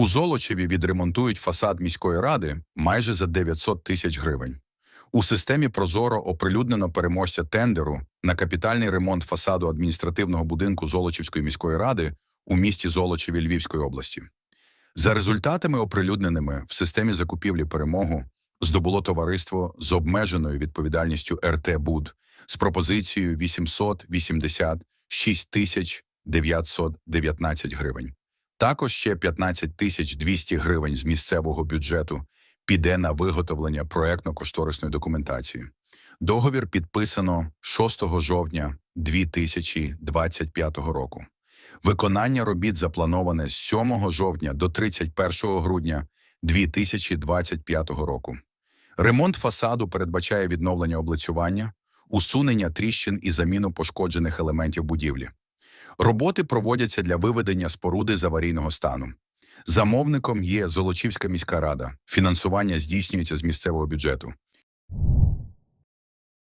У Золочеві відремонтують фасад міської ради майже за 900 тисяч гривень. У системі Прозоро оприлюднено переможця тендеру на капітальний ремонт фасаду адміністративного будинку Золочівської міської ради у місті Золочеві Львівської області. За результатами, оприлюдненими в системі закупівлі перемогу, здобуло товариство з обмеженою відповідальністю РТ Буд з пропозицією 886 тисяч 919 гривень. Також ще 15 тисяч 200 гривень з місцевого бюджету піде на виготовлення проектно-кошторисної документації. Договір підписано 6 жовтня 2025 року. Виконання робіт заплановане з 7 жовтня до 31 грудня 2025 року. Ремонт фасаду передбачає відновлення облицювання, усунення тріщин і заміну пошкоджених елементів будівлі. Роботи проводяться для виведення споруди з аварійного стану. Замовником є Золочівська міська рада. Фінансування здійснюється з місцевого бюджету.